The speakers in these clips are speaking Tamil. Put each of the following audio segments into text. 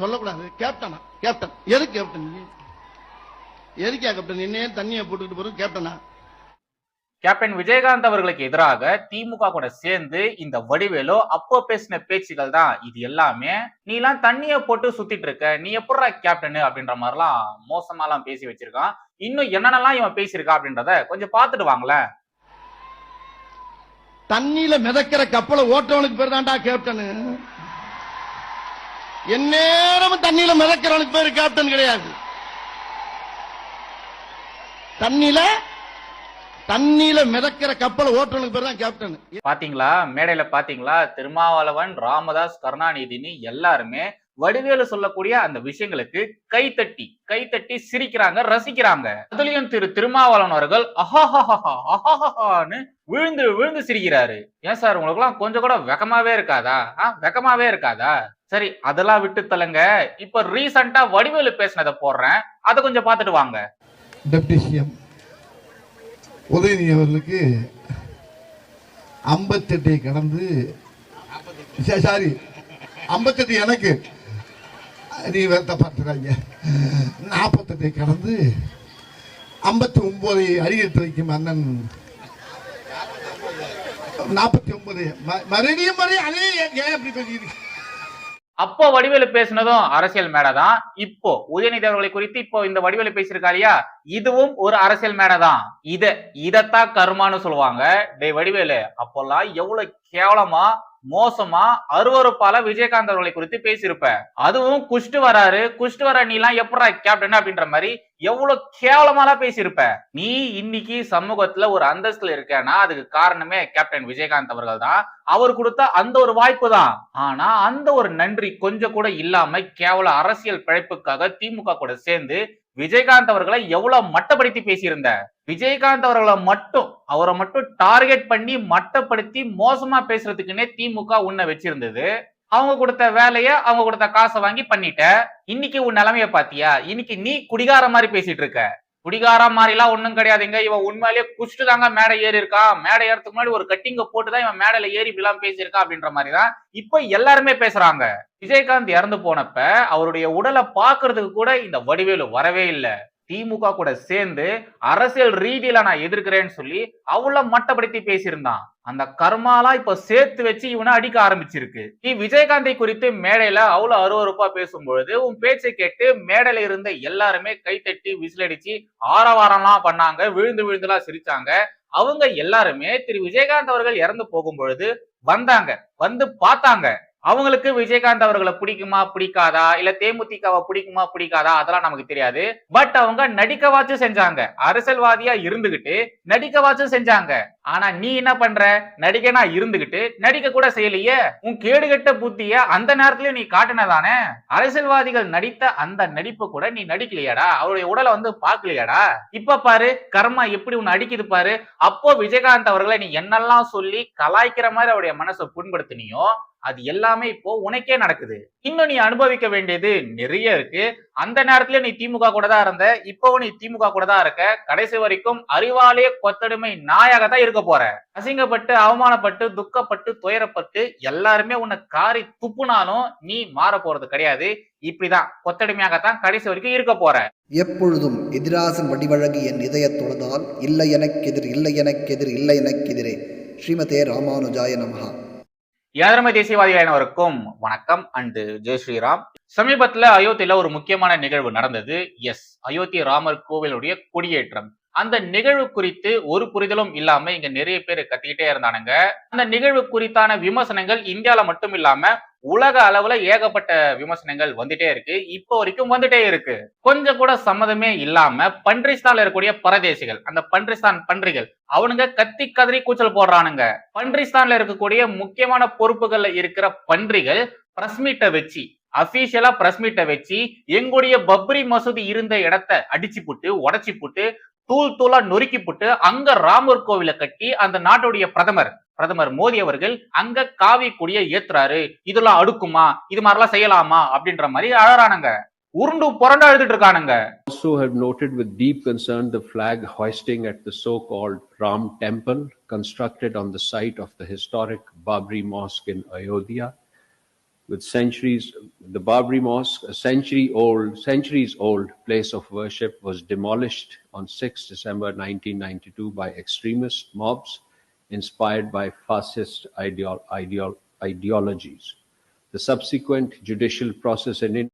சொல்லக்கூடாது. கேப்டனா? கேப்டன். எது கேப்டன் எதுக்கா கேப்டன்? என்னையே தண்ணியை போட்டுக்கிட்டு போறது கேப்டனா? கேப்டன் விஜயகாந்த் அவர்களுக்கு எதிராக திமுக கூட சேர்ந்து இந்த வடிவேலு அப்போ பேசின பேச்சுகள் தான் இது எல்லாமே. நீ எல்லாம் தண்ணிய போட்டு சுத்திட்டு இருக்க. நீ எப்படா கேப்டன் அப்படின்ற மாதிரிலாம் மோசமாலாம் பேசி வச்சிருக்கான். இன்னும் என்னென்னலாம் இவன் பேசியிருக்கா அப்படின்றத கொஞ்சம் பார்த்துட்டு வாங்களேன். தண்ணியில மிதக்கிற கப்பலை ஓட்டுறவனுக்கு பேர் தான்டா கேப்டனு. எந்நேரமும் தண்ணியில மிதக்கிறவனுக்கு பேரு கேப்டன் கிடையாது. தண்ணியில தண்ணியில மிதக்கிற கப்பல் ஓட்டுறவனுக்கு பேர் தான் கேப்டன் பாத்தீங்களா? மேடையில பாத்தீங்களா? திருமாவளவன் ராமதாஸ் கருணாநிதினு எல்லாருமே வடிவேலு சொல்லக்கூடிய அந்த விஷயங்களுக்கு கைத்தட்டி கைத்தட்டி சிரிக்கிறாங்க ரசிக்கிறாங்க. அதுலயும் திரு திருமாவளவன் அவர்கள் அஹாஹாஹா விழுந்து விழுந்து சிரிக்கிறாரு. ஏன் சார் உங்களுக்கு எல்லாம் கொஞ்சம் கூட வெக்கமாவே இருக்காதா? வெக்கமாவே இருக்காதா? சரி அதெல்லாம் விட்டு தலைங்க இப்ப ரீசெண்டா வடிவேலு பேசினதை போடுறேன். அதை கொஞ்சம் பார்த்துட்டு வாங்க. டெப்டி சிஎம் உதயநிதி அவர்களுக்கு ஐம்பத்தெட்டை கடந்து சாரி ஐம்பத்தெட்டு எனக்கு. நீ வருத்தப்படுத்துறாங்க நாற்பத்தெட்டை கடந்து ஐம்பத்தி ஒன்பதை அடியெடுத்து வைக்கும் அண்ணன். நாற்பத்தி ஒன்பது மறுபடியும் மறுபடியும் அதே ஏன் ஏன் அப்படி பேசிக்கிறீங்க அப்போ வடிவேலு பேசினதும் அரசியல் மேடை தான் இப்போ உதயநிதி அவர்களை குறித்து இப்போ இந்த வடிவேலு பேசியிருக்கா இல்லையா? இதுவும் ஒரு அரசியல் மேடை தான் இத இதத்தான் கருமான்னு சொல்லுவாங்க. டேய் வடிவேலு அப்போல்லாம் எவ்வளவு கேவலமா மோசமா அருவறுப்பால விஜயகாந்த் அவர்களை குறித்து பேசியிருப்ப. அதுவும் குஷ்டு வராரு குஷ்டு வர நீ எல்லாம் எப்படா கேப்டன் அப்படின்ற மாதிரி எவ்வளவு கேவலமாலாம் பேசியிருப்ப. நீ இன்னைக்கு சமூகத்துல ஒரு அந்தஸ்துல இருக்கேன்னா அதுக்கு காரணமே கேப்டன் விஜயகாந்த் அவர்கள் தான். அவர் கொடுத்த அந்த ஒரு வாய்ப்பு தான். ஆனா அந்த ஒரு நன்றி கொஞ்சம் கூட இல்லாம கேவல அரசியல் பிழைப்புக்காக திமுக கூட சேர்ந்து விஜயகாந்த் அவர்களை எவ்வளவு மட்டப்படுத்தி பேசியிருந்த. விஜயகாந்த் அவர்களை மட்டும் அவரை மட்டும் டார்கெட் பண்ணி மட்டப்படுத்தி மோசமா பேசுறதுக்குன்னே திமுக உன்னை வச்சிருந்தது. அவங்க கொடுத்த வேலைய அவங்க கொடுத்த காசை வாங்கி பண்ணிட்ட. இன்னைக்கு உன் நிலைமைய பாத்தியா இன்னைக்கு நீ குடிகார மாதிரி பேசிட்டு இருக்க. குடிகார மாதிரிலாம் ஒன்றும் கிடையாதுங்க. இவன் உண்மையிலேயே குஷ்டு தாங்க மேடை ஏறி இருக்கான் மேடை ஏறதுக்கு முன்னாடி ஒரு கட்டிங்க போட்டுதான் இவன் மேடையில ஏறி இப்படிலாம் பேசியிருக்கா அப்படின்ற மாதிரி தான் இப்போ எல்லாருமே பேசுறாங்க. விஜயகாந்த் இறந்து போனப்ப அவருடைய உடலை பாக்குறதுக்கு கூட இந்த வடிவேலு வரவே இல்லை. திமுக கூட சேர்ந்து அரசியல் ரீதியில நான் எதிர்க்கிறேன்னு சொல்லி அவ்வளவு மட்டப்படுத்தி பேசியிருந்தான். அந்த கர்மாலாம் இப்ப சேர்த்து வச்சு இவனை அடிக்க ஆரம்பிச்சிருக்கு. நீ விஜயகாந்தை குறித்து மேடையில அவ்வளவு அருவறுப்பா பேசும்பொழுது உன் பேச்சை கேட்டு மேடையில இருந்த எல்லாருமே கைத்தட்டி விசிலடிச்சு ஆரவாரம்லாம் பண்ணாங்க விழுந்து விழுந்துலாம் சிரிச்சாங்க. அவங்க எல்லாருமே திரு. விஜயகாந்த் அவர்கள் இறந்து போகும் பொழுது வந்தாங்க வந்து பார்த்தாங்க. அவங்களுக்கு விஜயகாந்த் அவர்களை பிடிக்குமா பிடிக்காதா? இல்ல தேமுதிகவை பிடிக்குமா பிடிக்காதா? அதெல்லாம் நமக்கு தெரியாது. பட் அவங்க நடிக்கவாச்சும் செஞ்சாங்க. அரசியல்வாதியா இருந்துகிட்டு நடிக்கவாச்சும் செஞ்சாங்க. ஆனா நீ என்ன பண்ற? நடிகனா இருந்துகிட்டு நடிக்க கூட செய்யலையே. உன் கேடுகட்ட புத்திய அந்த நேரத்துல நீ காட்டினதானே? அரசியல்வாதிகள் நடித்த அந்த நடிப்பு கூட நீ நடிக்கலையாடா. அவருடைய உடலை வந்து பாக்கலையாடா இப்ப பாரு கர்மா எப்படி உன்னை அடிக்குது பாரு. அப்போ விஜயகாந்த் அவர்களை நீ என்னெல்லாம் சொல்லி கலாய்க்கிற மாதிரி அவருடைய மனசை புண்படுத்தினியோ அது எல்லாமே இப்போ உனக்கே நடக்குது. இன்னும் நீ அனுபவிக்க வேண்டியது நிறைய இருக்கு. அந்த நேரத்துல நீ திமுக கூட தான் இருந்த இப்பவும் நீ திமுக கூட தான் இருக்க. கடைசி வரைக்கும் அறிவாலே கொத்தடிமை நாயாக தான் இருக்க போற. அசிங்கப்பட்டு அவமானப்பட்டு துக்கப்பட்டு துயரப்பட்டு எல்லாருமே உன்னை காரி துப்புனாலும் நீ மாற போறது கிடையாது. இப்படிதான் கொத்தடிமையாகத்தான் கடைசி வரைக்கும் இருக்க போற. எப்பொழுதும் எதிராசன் வடிவழகு என் இதய தொழுதால் இல்லை எனக்கெதிர் இல்லை எனக்கெதிர் இல்லை எனக்கெதிரே ஸ்ரீமதே ராமானுஜாய நமகா யாதரமை தேசியவாதிகளானவருக்கும் வணக்கம். அண்டு ஜெய் ஸ்ரீராம். சமீபத்துல அயோத்தியில ஒரு முக்கியமான நிகழ்வு நடந்தது. எஸ் அயோத்தி ராமர் கோவிலுடைய கொடியேற்றம். அந்த நிகழ்வு குறித்து ஒரு புரிதலும் இல்லாம இங்க நிறைய பேர் கத்திக்கிட்டே இருந்தானுங்க. அந்த நிகழ்வு குறித்தான விமர்சனங்கள் இந்தியால மட்டும் இல்லாம உலக அளவுல ஏகப்பட்ட விமர்சனங்கள் வந்துட்டே இருக்கு. இப்போ வரைக்கும் வந்துட்டே இருக்கு. கொஞ்சம் கூட சம்மதமே இல்லாம பன்றிஸ்தான்ல இருக்கக்கூடிய பரதேசிகள் அந்த பன்றிஸ்தான் பன்றிகள் அவனுங்க கத்தி கதறி கூச்சல் போடுறானுங்க. பன்றிஸ்தான்ல இருக்கக்கூடிய முக்கியமான பொறுப்புகள்ல இருக்கிற பன்றிகள் பிரஸ் மீட்டை வச்சு அபிஷியலா பிரஸ் மீட்டை வச்சு எங்களுடைய பப்ரி மசூதி இருந்த இடத்த அடிச்சு போட்டு உடச்சி போட்டு தூள் தூளா நொறுக்கி போட்டு அங்க ராமர் கோவிலை கட்டி அந்த நாட்டுடைய பிரதமர் பிரதமர் மோடி அவர்கள் அங்க காவி கொடியை ஏத்துறாரு இதெல்லாம் அடுக்குமா இது மாதிரிலாம் செய்யலாமா அப்படின்ற மாதிரி அழறானுங்க உருண்டு புரண்டு அழுதுட்டு இருக்கானுங்க also have noted with deep concern the flag hoisting at the so-called Ram temple constructed on the site of the historic Babri mosque in Ayodhya. with centuries. The Babri Mosque, a century old, centuries old place of worship, was demolished on 6 December 1992 by extremist mobs inspired by fascist ideol- ideol- ideologies. The subsequent judicial process in India.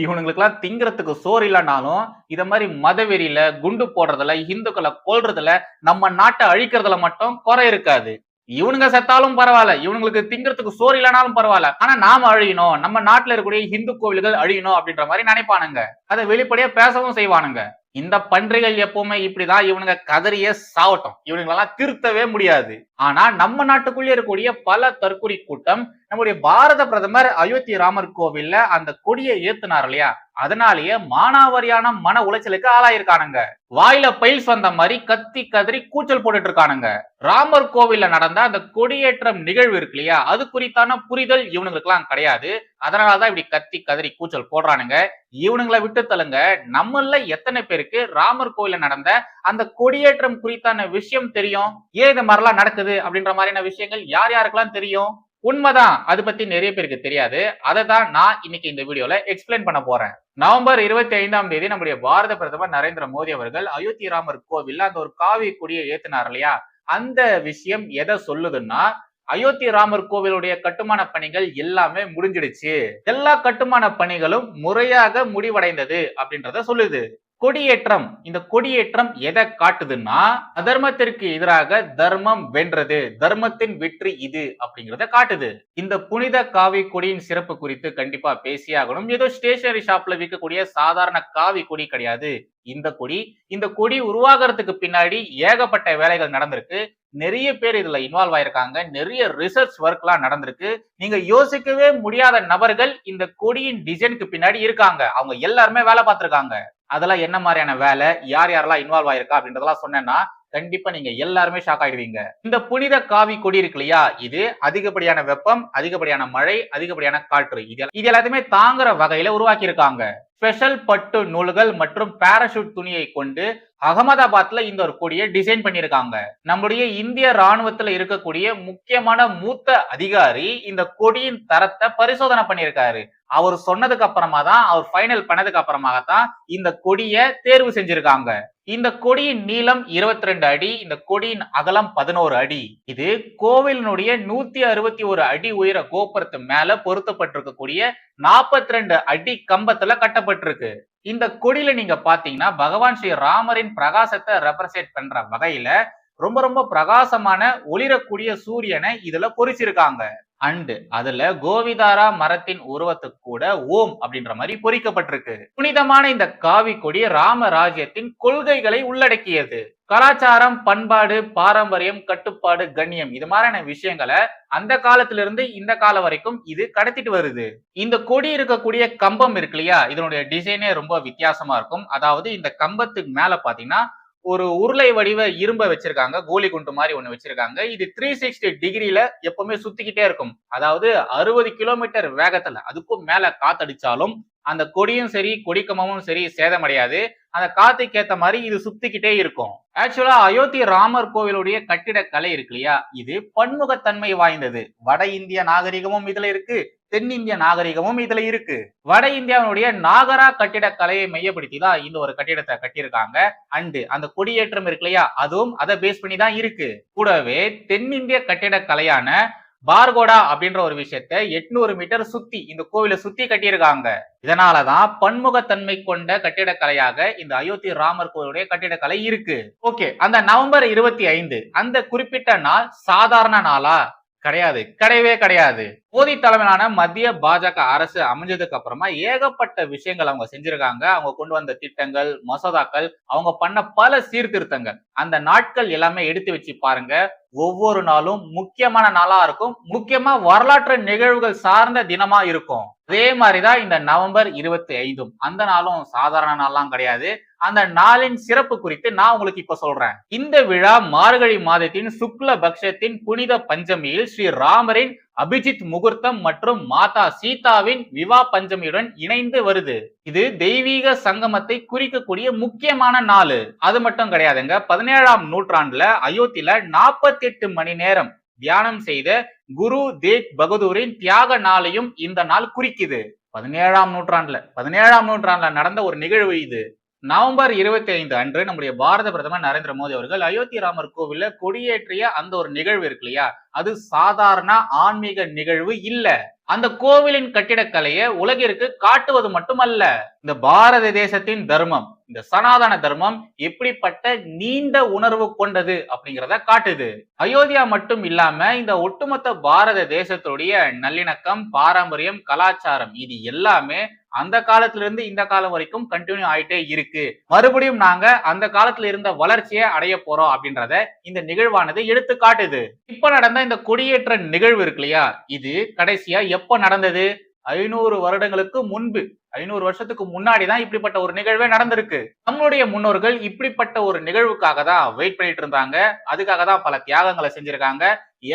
இவனுங்களுக்கெல்லாம் திங்கிறதுக்கு சோறு இல்லைனாலும் இத மாதிரி மதவெறியில குண்டு போடுறதுல இந்துக்களை கொல்றதுல நம்ம நாட்டை அழிக்கிறதுல மட்டும் குறை இருக்காது இவனுங்க செத்தாலும் பரவாயில்ல இவனுங்களுக்கு திங்கிறதுக்கு சோறு இல்லைனாலும் பரவாயில்ல ஆனா நாம அழியணும் நம்ம நாட்டுல இருக்கக்கூடிய இந்து கோவில்கள் அழியணும் அப்படின்ற மாதிரி நினைப்பானுங்க அதை வெளிப்படையா பேசவும் செய்வானுங்க இந்த பன்றிகள் எப்பவுமே இப்படிதான் இவனுங்க கதறிய சாவட்டும். இவனுங்களெல்லாம் திருத்தவே முடியாது. ஆனா நம்ம நாட்டுக்குள்ளே இருக்கக்கூடிய பல தற்கொலை கூட்டம் நம்முடைய பாரத பிரதமர் அயோத்தி ராமர் கோவில்ல அந்த கொடியை ஏத்துனார் இல்லையா? அதனாலேயே மானாவாரியான மன உளைச்சலுக்கு ஆளாயிருக்கானுங்க. வாயில பைல்ஸ் வந்த மாதிரி கத்தி கதறி கூச்சல் போட்டுட்டு இருக்கானுங்க ராமர் கோவில்ல நடந்த அந்த கொடியேற்றம் நிகழ்வு இருக்கு இல்லையா? அது குறித்தான புரிதல் இவனுங்களுக்குலாம் கிடையாது. அதனாலதான் இப்படி கத்தி கதறி கூச்சல் போடுறானுங்க. இவனுங்களை விட்டு தள்ளுங்க. நம்மள எத்தனை பேருக்கு ராமர் கோவில்ல நடந்த அந்த கொடியேற்றம் குறித்தான விஷயம் தெரியும்? ஏன் இது மாதிரிலாம் நடக்குது? அப்படின்ற மாதிரியான விஷயங்கள் யார் யாருக்கெல்லாம் தெரியும்? உண்மைதான். அது பத்தி நிறைய பேருக்கு தெரியாது. அதை தான் நான் இன்னைக்கு இந்த வீடியோல எக்ஸ்பிளைன் பண்ண போறேன். நவம்பர் இருபத்தி ஐந்தாம் தேதி நம்முடைய பாரத பிரதமர் நரேந்திர மோடி அவர்கள் அயோத்தி ராமர் கோவில்ல அந்த ஒரு காவி கொடியை ஏத்தினார் இல்லையா? அந்த விஷயம் எதை சொல்லுதுன்னா அயோத்தி ராமர் கோவிலுடைய கட்டுமான பணிகள் எல்லாமே முடிஞ்சிடுச்சு. எல்லா கட்டுமான பணிகளும் முறையாக முடிவடைந்தது அப்படின்றத சொல்லுது. கொடியேற்றம். இந்த கொடியேற்றம் எதை காட்டுதுன்னா அதர்மத்திற்கு எதிராக தர்மம் வென்றது. தர்மத்தின் வெற்றி இது அப்படிங்கிறத காட்டுது. இந்த புனித காவி கொடியின் சிறப்பு குறித்து கண்டிப்பா பேசியாகணும் ஏதோ ஸ்டேஷனரி ஷாப்ல விற்கக்கூடிய சாதாரண காவி கொடி கிடையாது. இந்த கொடி இந்த கொடி உருவாகிறதுக்கு பின்னாடி ஏகப்பட்ட வேலைகள் நடந்திருக்கு. நிறைய பேர் இதுல இன்வால்வ் ஆயிருக்காங்க. நிறைய ரிசர்ச் ஒர்க் எல்லாம் நடந்திருக்கு. நீங்க யோசிக்கவே முடியாத நபர்கள் இந்த கொடியின் டிசைனுக்கு பின்னாடி இருக்காங்க. அவங்க எல்லாருமே வேலை பார்த்திருக்காங்க. அதெல்லாம் என்ன மாதிரியான வேலை? யார் யாரெல்லாம் இன்வால்வ் ஆயிருக்கா? அப்படின்றதெல்லாம் சொன்னேன்னா கண்டிப்பா நீங்க எல்லாருமே ஷாக் ஆயிடுவீங்க. இந்த புனித காவி கொடி இருக்கு இல்லையா? இது அதிகப்படியான வெப்பம் அதிகப்படியான மழை அதிகப்படியான காற்று. இது இது எல்லாத்தையுமே தாங்குற வகையில உருவாக்கி இருக்காங்க ஸ்பெஷல் பட்டு நூல்கள் மற்றும் பாராஷூட் துணியை கொண்டு அகமதாபாத்ல இந்த ஒரு கொடியை டிசைன் பண்ணியிருக்காங்க. நம்முடைய இந்திய ராணுவத்துல இருக்கக்கூடிய முக்கியமான மூத்த அதிகாரி இந்த கொடியின் தரத்தை பரிசோதனை பண்ணியிருக்காரு. அவர் சொன்னதுக்கு அப்புறமா தான் அவர் ஃபைனல் பண்ணதுக்கு அப்புறமாக தான் இந்த கொடியை தேர்வு செஞ்சிருக்காங்க. இந்த கொடியின் நீளம் இருபத்தி ரெண்டு அடி இந்த கொடியின் அகலம் பதினோரு அடி. இது கோவிலினுடைய நூத்தி அறுபத்தி ஒரு அடி உயர கோபுரத்து மேல பொருத்தப்பட்டிருக்கக்கூடிய நாற்பத்தி ரெண்டு அடி கம்பத்துல கட்டப்பட்டிருக்கு. இந்த கொடியில நீங்க பாத்தீங்கன்னா பகவான் ஸ்ரீ ராமரின் பிரகாசத்தை ரெப்ரசென்ட் பண்ற வகையில ரொம்ப ரொம்ப பிரகாசமான ஒளிரக்கூடிய சூரியனை இதுல பொறிச்சிருக்காங்க. அண்டு. அதுல கோவிதாரா மரத்தின் உருவத்துக்கு கூட ஓம் அப்படின்ற மாதிரி பொறிக்கப்பட்டிருக்கு. புனிதமான இந்த காவி கொடி ராமராஜ்யத்தின் கொள்கைகளை உள்ளடக்கியது. கலாச்சாரம் பண்பாடு பாரம்பரியம் கட்டுப்பாடு கண்ணியம் இது மாதிரியான விஷயங்களை அந்த காலத்துல இருந்து இந்த காலம் வரைக்கும் இது கடத்திட்டு வருது. இந்த கொடி இருக்கக்கூடிய கம்பம் இருக்கு இல்லையா? இதனுடைய டிசைனே ரொம்ப வித்தியாசமா இருக்கும். அதாவது இந்த கம்பத்துக்கு மேல பாத்தீங்கன்னா ஒரு உருளை வடிவ இரும்ப வச்சிருக்காங்க கோலி குண்டு மாதிரி ஒண்ணு வச்சிருக்காங்க. இது த்ரீ சிக்ஸ்டி டிகிரியில எப்பவுமே சுத்திக்கிட்டே இருக்கும். அதாவது அறுபது கிலோமீட்டர் வேகத்துல அதுக்கும் மேல காத்தடிச்சாலும் அந்த கொடியும் சரி கொடிக்கம்பமும் சரி சேதமடையாது. அந்த காத்துக்கு ஏத்த மாதிரி இது சுத்திக்கிட்டே இருக்கும். ஆக்சுவலா அயோத்தி ராமர் கோவிலுடைய கட்டிடக்கலை இருக்கு இல்லையா? இது பன்முகத்தன்மை வாய்ந்தது. வட இந்திய நாகரிகமும் இதுல இருக்கு. தென்னிந்திய நாகரிகமும் இதுல இருக்கு. வட இந்தியாவினுடைய நாகரா கட்டிடக்கலையை மையப்படுத்தி தான் இந்த ஒரு கட்டிடத்தை கட்டியிருக்காங்க. அண்டு அந்த கொடியேற்றம் இருக்கு இல்லையா? அதுவும் அதை பேஸ் பண்ணி தான் இருக்கு. கூடவே தென்னிந்திய கட்டிடக்கலையான பார்கோடா அப்படின்ற ஒரு விஷயத்த எட்நூறு மீட்டர் சுத்தி இந்த கோவிலை சுத்தி கட்டியிருக்காங்க. இதனாலதான் பன்முகத்தன்மை கொண்ட கட்டிடக்கலையாக இந்த அயோத்தி ராமர் கோவிலுடைய கட்டிடக்கலை இருக்கு. ஓகே அந்த நவம்பர் இருபத்தி ஐந்து அந்த குறிப்பிட்ட நாள் சாதாரண நாளா? கிடையாது. கிடையவே கிடையாது. மோடி தலைமையிலான மத்திய பாஜக அரசு அமைஞ்சதுக்கு அப்புறமா ஏகப்பட்ட விஷயங்கள் அவங்க செஞ்சிருக்காங்க. அவங்க கொண்டு வந்த திட்டங்கள் மசோதாக்கள் அவங்க பண்ண பல சீர்திருத்தங்கள். அந்த நாட்கள் எல்லாமே எடுத்து வச்சு பாருங்க. ஒவ்வொரு நாளும் முக்கியமான நாளா இருக்கும். முக்கியமா வரலாற்று நிகழ்வுகள் சார்ந்த தினமா இருக்கும். அதே மாதிரிதான் இந்த நவம்பர் இருபத்தி ஐந்தும். அந்த நாளும் சாதாரண நாள்லாம் கிடையாது. அந்த நாளின் சிறப்பு குறித்து நான் உங்களுக்கு இப்ப சொல்றேன். இந்த விழா மார்கழி மாதத்தின் சுக்ல பக்ஷத்தின் புனித பஞ்சமியில் ஸ்ரீ ராமரின் அபிஜித் முகூர்த்தம் மற்றும் மாதா சீதாவின் விவா பஞ்சமியுடன் இணைந்து வருது. இது தெய்வீக சங்கமத்தை குறிக்கக்கூடிய முக்கியமான நாள். அது மட்டும் கிடையாதுங்க. பதினேழாம் நூற்றாண்டுல அயோத்தியில நாற்பத்தி எட்டு மணி நேரம் தியானம் செய்த குரு தேக் பகதூரின் தியாக நாளையும் இந்த நாள் குறிக்குது. பதினேழாம் நூற்றாண்டுல பதினேழாம் நூற்றாண்டுல நடந்த ஒரு நிகழ்வு இது. நவம்பர் இருபத்தி ஐந்து அன்று நம்முடைய பாரத பிரதமர் நரேந்திர மோடி அவர்கள் அயோத்தி ராமர் கோவில்ல கொடியேற்றிய அந்த ஒரு நிகழ்வு இருக்கு இல்லையா? அது சாதாரண ஆன்மீக நிகழ்வு இல்ல. அந்த கோவிலின் கட்டிடக்கலையை உலகிற்கு காட்டுவது மட்டுமல்ல. இந்த பாரத தேசத்தின் தர்மம் இந்த சனாதன தர்மம் எப்படிப்பட்ட நீண்ட உணர்வு கொண்டது அப்படிங்கிறத காட்டுது. அயோத்தியா மட்டும் இல்லாம இந்த ஒட்டுமொத்த பாரத தேசத்துடைய நல்லிணக்கம் பாரம்பரியம் கலாச்சாரம் இது எல்லாமே அந்த காலத்துல இருந்து இந்த காலம் வரைக்கும் கண்டினியூ ஆயிட்டே இருக்கு. மறுபடியும் நாங்க அந்த காலத்துல இருந்த வளர்ச்சியை அடைய போறோம் அப்படின்றத இந்த நிகழ்வானது எடுத்து காட்டுது. இப்ப நடந்த இந்த கொடியேற்ற நிகழ்வு இருக்கு இல்லையா? இது கடைசியா எப்ப நடந்தது? ஐநூறு வருடங்களுக்கு முன்பு. ஐநூறு வருஷத்துக்கு முன்னாடி தான் இப்படிப்பட்ட ஒரு நிகழ்வே நடந்திருக்கு. நம்மளுடைய முன்னோர்கள் இப்படிப்பட்ட ஒரு நிகழ்வுக்காக தான் வெயிட் பண்ணிட்டு இருந்தாங்க. அதுக்காக தான் பல தியாகங்களை செஞ்சிருக்காங்க.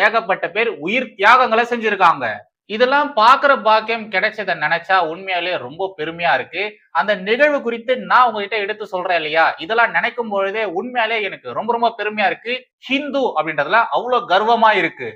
ஏகப்பட்ட பேர் உயிர் தியாகங்களை செஞ்சிருக்காங்க. இதெல்லாம் பாக்குற பாக்கியம் கிடைச்சதை நினைச்சா உண்மையாலே ரொம்ப பெருமையா இருக்கு. அந்த நிகழ்வு குறித்து நான் உங்ககிட்ட எடுத்து சொல்றேன் இல்லையா? இதெல்லாம் நினைக்கும் பொழுதே உண்மையாலே எனக்கு ரொம்ப ரொம்ப பெருமையா இருக்கு. ஹிந்து அப்படின்றதுல அவ்வளவு கர்வமா இருக்கு.